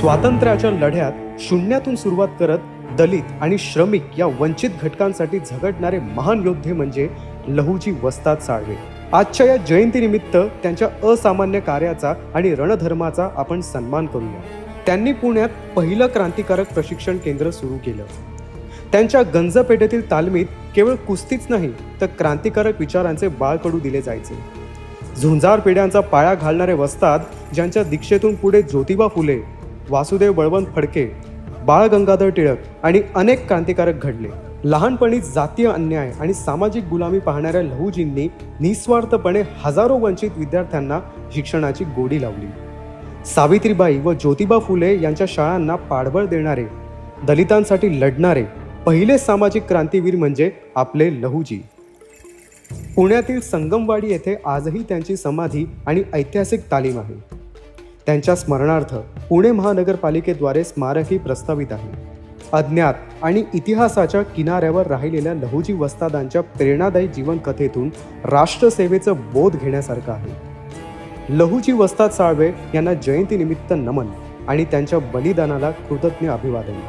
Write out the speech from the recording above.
स्वातंत्र्याच्या लढ्यात शून्यातून सुरुवात करत दलित आणि श्रमिक या वंचित घटकांसाठी झगडणारे महान योद्धे म्हणजे लहूजी वस्ताद साळवे. आजच्या या जयंतीनिमित्त त्यांच्या असामान्य कार्याचा आणि रणधर्माचा आपण सन्मान करूया. त्यांनी पुण्यात पहिलं क्रांतिकारक प्रशिक्षण केंद्र सुरू केलं. त्यांच्या गंजपेठेतील तालमीत केवळ कुस्तीच नाही तर क्रांतिकारक विचारांचे बाळकडू दिले जायचे. झुंजार पिढ्यांचा पाया घालणारे वस्ताद ज्यांच्या दीक्षेतून पुढे ज्योतिबा फुले वासुदेव बळवंत फडके बाळ गंगाधर टिळक आणि अनेक क्रांतिकारक घडले. लहानपणी जातीय अन्याय आणि सामाजिक गुलामी पाहणाऱ्या लहूजींनी निस्वार्थपणे हजारो वंचित विद्यार्थ्यांना शिक्षणाची गोडी लावली. सावित्रीबाई व ज्योतिबा फुले यांच्या शाळांना पाठबळ देणारे दलितांसाठी लढणारे पहिले सामाजिक क्रांतीवीर म्हणजे आपले लहूजी. पुण्यातील संगमवाडी येथे आजही त्यांची समाधी आणि ऐतिहासिक तालीम आहे. त्यांच्या स्मरणार्थ पुणे महानगरपालिकेद्वारे स्मारकही प्रस्तावित आहे. अज्ञात आणि इतिहासाच्या किनाऱ्यावर राहिलेल्या लहुजी वस्तादांच्या प्रेरणादायी जीवनकथेतून राष्ट्रसेवेचं बोध घेण्यासारखं आहे. लहुजी वस्ताद साळवे यांना जयंतीनिमित्त नमन आणि त्यांच्या बलिदानाला कृतज्ञ अभिवादन.